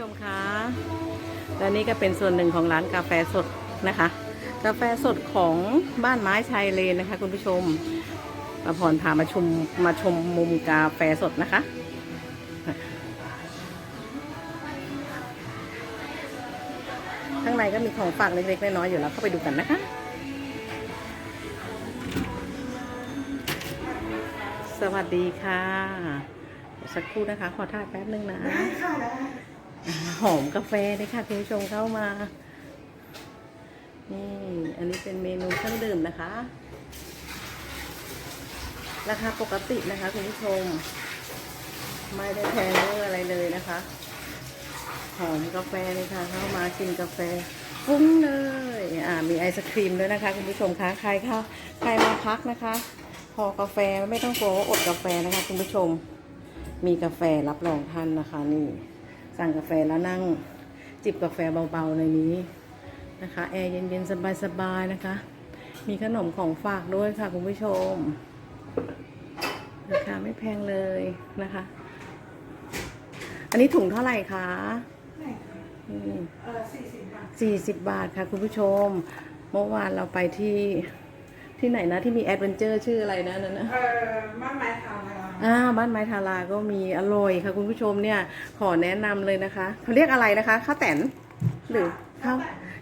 ชมคะและนี่ก็เป็นส่วนหนึ่งของร้านกาแฟสดนะคะ กาแฟสดของบ้านไม้ชายเลนนะคะ คุณผู้ชมประพรพามาชมมาชมมุมกาแฟสดนะคะ ข้างในก็มีของฝากเล็กๆน้อยๆอยู่แล้วเข้าไปดูกันนะคะสวัสดีค่ะ สักครู่นะคะ ขอถ่ายแป๊บนึงนะ หอมกาแฟเลยค่ะคุณผู้ชมเข้ามา นี่ อันนี้เป็นเมนูเครื่องดื่มนะคะ ราคาปกตินะคะคุณผู้ชม ไม่ได้แพงเรื่องอะไรเลยนะคะ หอมกาแฟเลยค่ะ เข้ามากินกาแฟฟุ้งเลย อ่า มีไอศครีมด้วยนะคะคุณผู้ชมคะ ใครเข้าใครมาพักนะคะ พอกาแฟไม่ต้องกลัวว่าอดกาแฟนะคะคุณผู้ชม มีกาแฟรับรองท่านนะคะนี่ สั่งกาแฟแล้วนั่งจิบกาแฟเบาๆในนี้นะคะแอร์เย็นๆสบายๆนะคะ มีขนมของฝากด้วยค่ะคุณผู้ชมราคาไม่แพงเลยนะคะ อันนี้ถุงเท่าไหร่คะอืมเออสี่สิบบาทสี่สิบบาทค่ะ คุณผู้ชม เมื่อวานเราไปที่ที่ไหนนะที่มีแอดเวนเจอร์ชื่ออะไรนะนั่นนะเออบ้านไม้ทาวน์นะคะ อ่าบ้านไม้ทาราก็มีอร่อยค่ะคุณผู้ชมเนี่ย ขอแนะนำเลยนะคะเขาเรียกอะไรนะคะข้าวแตนหรือข้าว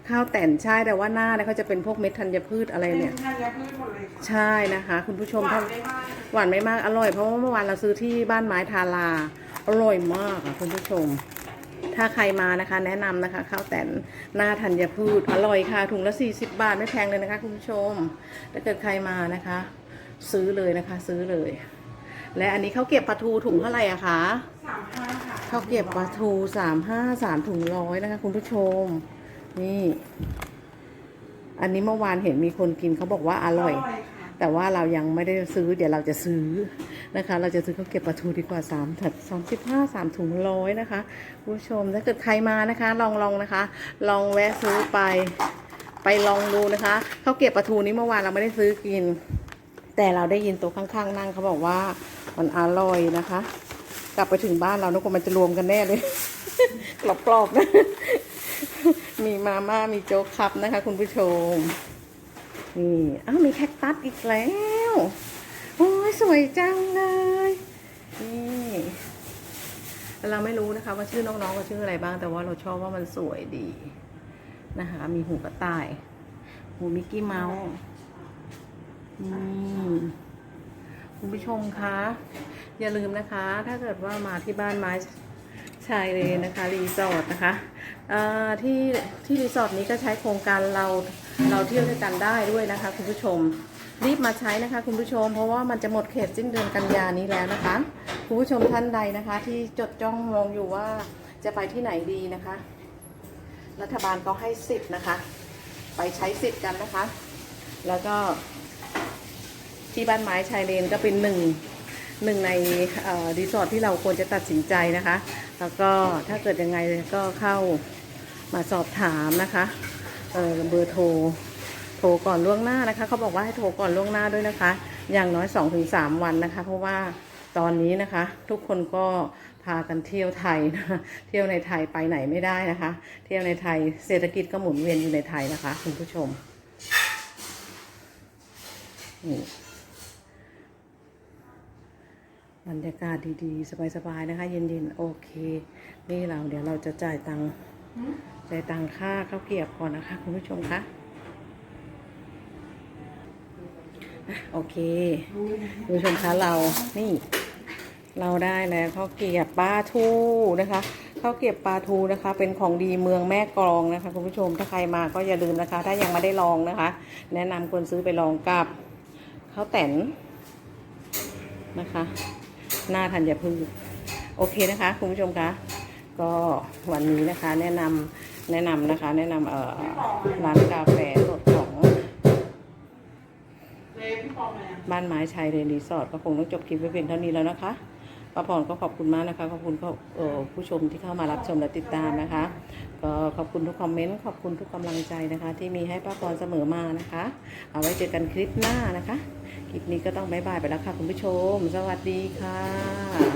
ข้าวแตนใช่แต่ว่าหน้าเนี่ยเขาจะเป็นพวกเม็ดธัญพืชอะไรเป็นเนี่ยธัญพืชหมดเลยค่ะใช่นะคะ คุณผู้ชมหวาถ้านได้มากหวานไม่มากอร่อย เพราะว่าเมื่อวานเราซื้อที่บ้านไม้ทาราอร่อยมากอะคุณผู้ชม ถ้าใครมานะคะ แนะนำนะคะข้าวแตนหน้าธัญพืชอร่อยค่ะถุงละ 40 บาทไม่แพงเลยนะคะ คุณผู้ชมถ้าเกิดใครมานะคะ ซื้อเลยนะคะ ซื้อเลย และอันนี้เขาวเก็บปลาทูถุงเท่าไหร่อะคะสามห้าค่ะข้าวเก็บปลาทูสามห้าสามถุงร้อยนะคะ คุณผู้ชม นี่ อันนี้เมื่อวานเห็นมีคนกินเขาบอกว่าอร่อย ค่ะแต่ว่าเรายังไม่ได้ซื้อ เดี๋ยวเราจะซื้อนะคะ เราจะซื้อข้าวเก็บปลาทูดีกว่าสามถัดสามสิบห้าสามถุงร้อยนะคะคุณผู้ชมถ้าเกิดใครมานะคะ ลองลองนะคะ ลองแวะซื้อไปไปลองดูนะคะข้าวเก็บปลาทูนี้เมื่อวานเราไม่ได้ซื้อกิน แต่เราได้ยินตัวข้างๆ นั่งเขาบอกว่า มันอร่อยนะคะ กลับไปถึงบ้านเรานึกมันจะรวมกันแน่เลย กรอบๆนะ มีมาม่ามีโจ๊กคับนะคะ คุณผู้ชม นี่อ้าวมีแคคตัสอีกแล้ว โอ้ยสวยจังเลย นี่เราไม่รู้นะคะว่าชื่อน้องๆว่าชื่ออะไรบ้างแต่ว่าเราชอบว่ามันสวยดีนะคะ มีหูกระต่าย หูมิกกี้เมาส์นี่ คุณผู้ชมคะอย่าลืมนะคะ ถ้าเกิดว่ามาที่บ้านไม้ชายเลนนะคะรีสอร์ทนะคะที่ที่รีสอร์ทนี้ก็ใช้โครงการเราเราเที่ยวด้วยกันได้ด้วยนะคะคุณผู้ชมรีบมาใช้นะคะคุณผู้ชม เพราะว่ามันจะหมดเขตสิ้นเดือนกันยานี้แล้วนะคะคุณผู้ชมท่านใดนะคะ ที่จดจ้องมองอยู่ว่าจะไปที่ไหนดีนะคะ รัฐบาลก็ให้สิทธิ์นะคะ ไปใช้สิทธิ์กันนะคะ แล้วก็ ที่บ้านไม้ชายเลนก็เป็นหนึ่งหนึ่งในรีสอร์ทที่เราควรจะตัดสินใจนะคะ แล้วก็ถ้าเกิดยังไงก็เข้ามาสอบถามนะคะเเบอร์โทรโทรก่อนล่วงหน้านะคะเขาบอกว่าให้โทรก่อนล่วงหน้าด้วยนะคะ อย่างน้อย 2-3 วันนะคะ เพราะว่าตอนนี้นะคะ ทุกคนก็พากันเที่ยวไทยนะเที่ยวในไทยไปไหนไม่ได้นะคะ เที่ยวในไทยเศรษฐกิจก็หมุนเวียนอยู่ในไทยนะคะ คุณผู้ชมนี่ บรรยากาศดีๆ สบายๆนะคะ เย็นๆ โอเค นี่เราเดี๋ยวเราจะจ่ายตังค์จ่ายตังค่าข้าวเกรียบก่อนนะคะ คุณผู้ชมคะโอเค คุณผู้ชมคะเรานี่ เราได้แล้วข้าวเกรียบปลาทูนะคะข้าวเกรียบปลาทูนะคะ เป็นของดีเมืองแม่กลองนะคะคุณผู้ชมถ้าใครมาก็อย่าลืมนะคะ ถ้ายังไม่ได้ลองนะคะ แนะนำคนซื้อไปลองกับข้าวแตนนะคะ หน้าธัญพืชโอเคนะคะคุณผู้ชมคะก็วันนี้นะคะแนะนำแนะนำนะคะ แนะนำเอ่อร้านกาแฟสดของเลยพี่ปองมายังบ้านไม้ชายเรนรีสอร์ทก็คงต้องจบคลิปไว้เพียงเท่านี้แล้วนะคะ ป้าพรก็ขอบคุณมากนะคะ ขอบคุณผู้ชมที่เข้ามารับชมและติดตามนะคะ ก็ขอบคุณทุกคอมเมนต์ ขอบคุณทุกกำลังใจนะคะ ที่มีให้ป้าพรเสมอมานะคะ เอาไว้เจอกันคลิปหน้านะคะ คลิปนี้ก็ต้องบายบายไปแล้วค่ะคุณผู้ชม สวัสดีค่ะ